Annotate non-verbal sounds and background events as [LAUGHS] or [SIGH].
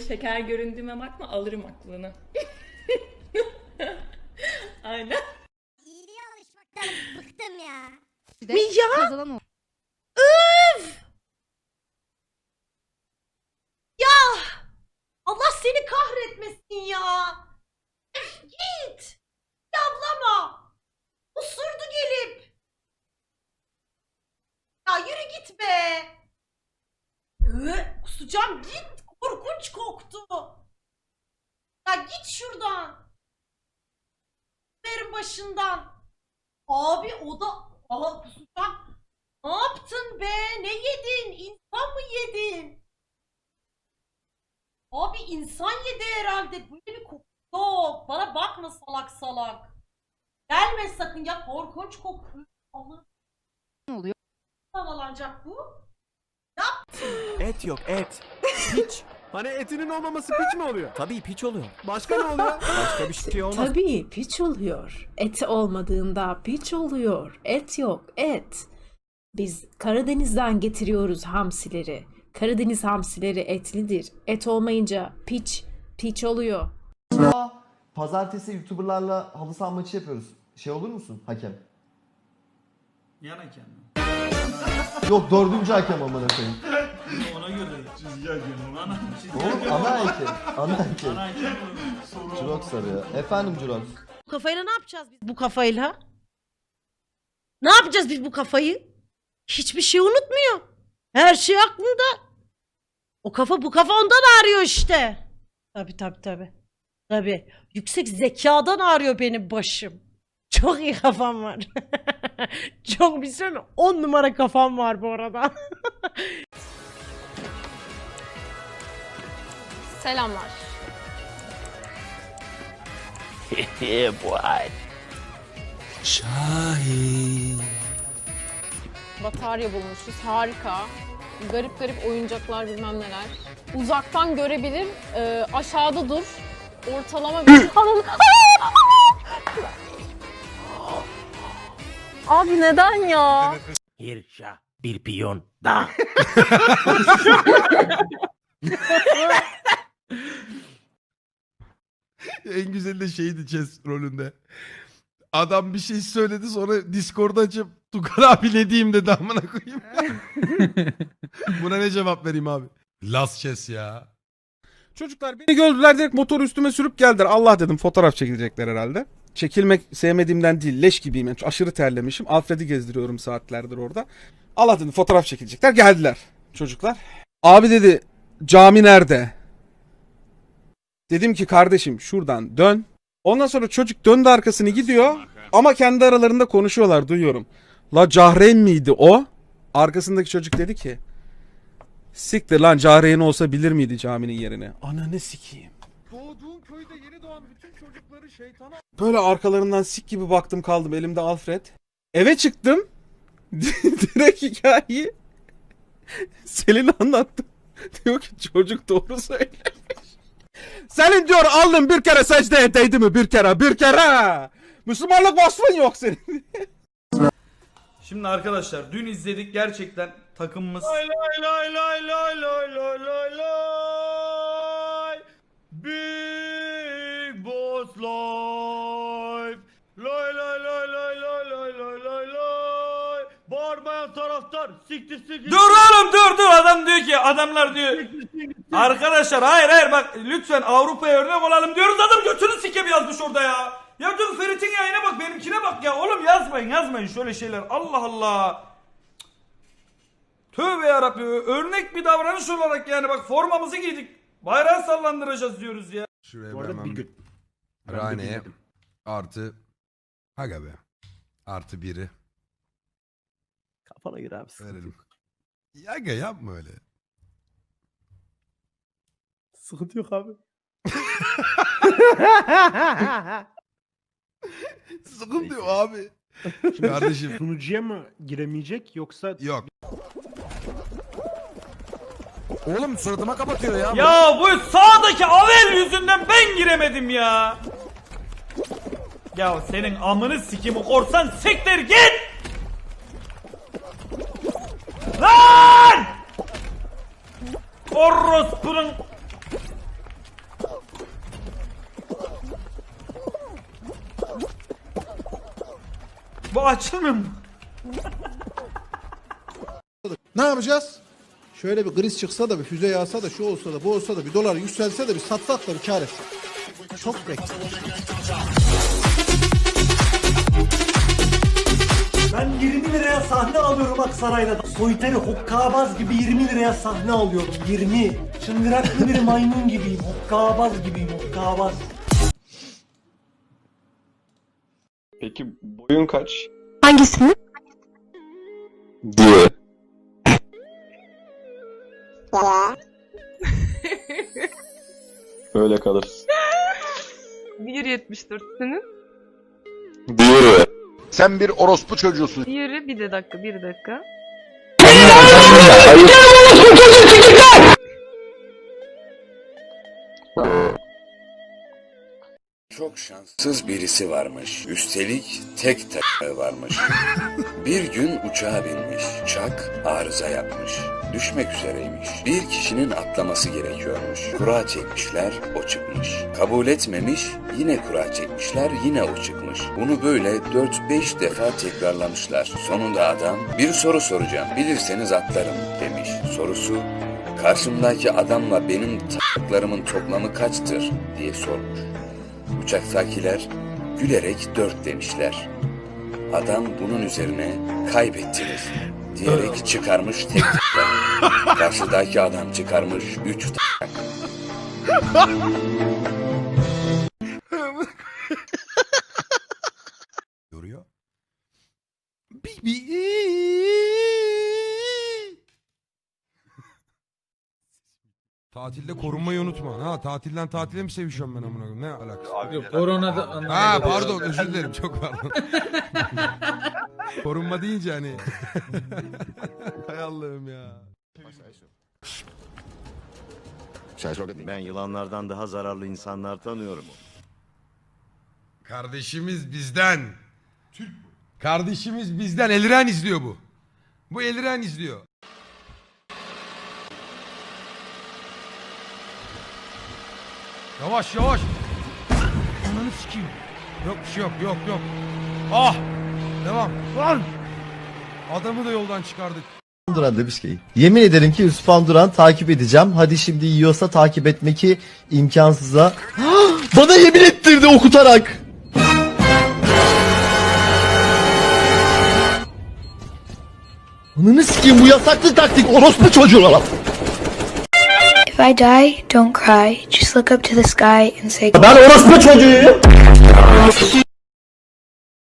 Şeker göründüğüme bakma alırım aklını. [LAUGHS] Aynen. İyiliğe alışmaktan bıktım ya. Mi ya? Kazanan o. Ya! Allah seni kahretmesin ya. Git. Yablama. Usurdu gelip. Ya yürü git be. Ee, kusacağım git. Korkunç koktu. Ya git şuradan. Verin başından. Abi o da... Aha kusacağım. Ne yaptın be? Ne yedin? İnsan mı yedin? Abi insan yedi herhalde. Böyle bir koku yok. Bana bakma salak salak. Gelme sakın ya korkunç kokuyor. Allah Ne oluyor? havalanacak bu. Et yok et. Piç. Hani etinin olmaması piç mi oluyor? Tabii piç oluyor. Başka ne oluyor? [LAUGHS] Başka bir şey olmaz. Tabii piç oluyor. Et olmadığında piç oluyor. Et yok, et. Biz Karadeniz'den getiriyoruz hamsileri. Karadeniz hamsileri etlidir. Et olmayınca piç, piç oluyor. Pazartesi YouTuber'larla halı saha maçı yapıyoruz. Şey olur musun hakem? Yan hakem mi? Yok dördüncü hakem amına koyayım. Ona göre. Çizgi. Ana, çizgi Oğlum ana hakem. Ana hakem. Ana. Jurox sarıyor. Efendim Jurox. Bu kafayla ne yapacağız biz bu kafayla? Ne yapacağız biz bu kafayı? Hiçbir şey unutmuyor. Her şey aklında. O kafa bu kafa ondan ağrıyor işte. Tabi tabi tabi. Tabi. Yüksek zekadan ağrıyor benim başım. Çok iyi kafam var. [LAUGHS] Çok bir şey 10 numara kafam var bu arada. [LAUGHS] Selamlar. [LAUGHS] Batarya bulmuşuz. Harika. Garip garip oyuncaklar bilmem neler. Uzaktan görebilir. e, aşağıda dur. Ortalama bir... Ananı- Abi neden ya? Bir şah, bir piyon. Da. [LAUGHS] [LAUGHS] [LAUGHS] En güzeli de şeydi chess rolünde. Adam bir şey söyledi sonra Discord açıp Tukan abi ne diyeyim dedi amına koyayım. [LAUGHS] Buna ne cevap vereyim abi? Last chess ya. Çocuklar beni gördüler direkt motoru üstüme sürüp geldiler. Allah dedim fotoğraf çekilecekler herhalde. Çekilmek sevmediğimden değil leş gibiyim. Yani aşırı terlemişim. Alfred'i gezdiriyorum saatlerdir orada. Allah dedim fotoğraf çekilecekler. Geldiler çocuklar. Abi dedi cami nerede? Dedim ki kardeşim şuradan dön. Ondan sonra çocuk döndü arkasını gidiyor. Ama kendi aralarında konuşuyorlar duyuyorum. La Cahreyn miydi o? Arkasındaki çocuk dedi ki Siktir lan Cahreyn olsa bilir miydi caminin yerini? Ananı sikeyim. Doğduğun köyde yeni doğan bütün çocukları şeytana... Böyle arkalarından sik gibi baktım kaldım elimde Alfred. Eve çıktım. [LAUGHS] Direkt hikayeyi Selin anlattı. Diyor ki çocuk doğru söylemiş. Selin diyor aldım bir kere secdeye değdi mi bir kere bir kere. Müslümanlık vasfın yok senin. Şimdi arkadaşlar dün izledik gerçekten takımımız lay lay lay lay lay lay lay lay lay Big Boss Life Lay lay lay lay lay lay lay lay lay Bağırmayan taraftar siktir siktir Dur oğlum dur dur adam diyor ki adamlar diyor Arkadaşlar hayır hayır bak lütfen Avrupa'ya örnek olalım diyoruz adam götünü sikem yazmış orada ya. Ya dur Ferit'in yayına bak benimkine bak ya oğlum yazmayın yazmayın şöyle şeyler Allah Allah. Tövbe yarabbim örnek bir davranış olarak yani bak formamızı giydik. Bayrağı sallandıracağız diyoruz ya. Şuraya Bu bir arada hemen bir gün. Rane artı Aga be. Artı biri Kafana göre abi verelim. Aga yapma öyle. Sıkıntı yok abi. [LAUGHS] Sıkıntı yok abi. Kardeşim [LAUGHS] Sunucuya mı giremeyecek yoksa yok. Oğlum suratıma kapatıyor ya. Ya bu sağdaki Avel yüzünden ben giremedim ya. Ya senin amını sikimi korsan siktir git. Lan! Orospunun Bu açılmıyor mu? Ne yapacağız? Şöyle bir kriz çıksa da bir füze yağsa da şu olsa da bu olsa da bir dolar yükselse de bir satsak da bir kar etsek. Çok bekliyorum. Ben 20 liraya sahne alıyorum Aksaray'da. Soyteri hokkabaz gibi 20 liraya sahne alıyorum. 20. Çıngıraklı bir maymun gibiyim. Hokkabaz gibiyim. Hokkabaz. Peki boyun kaç? Hangisini? Diye. [LAUGHS] Öyle kalırsın. 1.74 senin. Diğeri. Sen bir orospu çocuğusun. Diğeri bir de dakika bir dakika. Çok şanssız birisi varmış. Üstelik tek tek varmış. Bir gün uçağa binmiş. Uçak arıza yapmış. Düşmek üzereymiş. Bir kişinin atlaması gerekiyormuş. Kura çekmişler, o çıkmış. Kabul etmemiş, yine kura çekmişler, yine o çıkmış. Bunu böyle 4-5 defa tekrarlamışlar. Sonunda adam bir soru soracağım. Bilirseniz atlarım demiş. Sorusu karşımdaki adamla benim taklarımın toplamı kaçtır diye sormuş. Uçaktakiler gülerek dört demişler. Adam bunun üzerine kaybettiniz diyerek çıkarmış tek tak. [LAUGHS] Karşıdaki adam çıkarmış üç tak. Yoruyor. Bir, bir... Tatilde korunmayı unutma. Ha tatilden tatile mi sevişiyorum ben amına koyayım? Ne alakası? var? Yok Koronada Ha pardon özür dilerim çok pardon. Korunma deyince hani. [LAUGHS] Hay Allah'ım ya. Ben yılanlardan daha zararlı insanlar tanıyorum. Kardeşimiz bizden. Kardeşimiz bizden. Eliren izliyor bu. Bu Eliren izliyor. Yavaş yavaş. Ananı sikeyim. Yok bir şey yok yok yok. Ah. Devam. Lan. Adamı da yoldan çıkardık. Duran demiş ki yemin ederim ki Yusuf Duran takip edeceğim. Hadi şimdi yiyorsa takip etmeki imkansıza. [GASPS] Bana yemin ettirdi okutarak. Ananı sikeyim bu yasaklı taktik orospu çocuğu. If I die, don't cry. Just look up to the sky and say.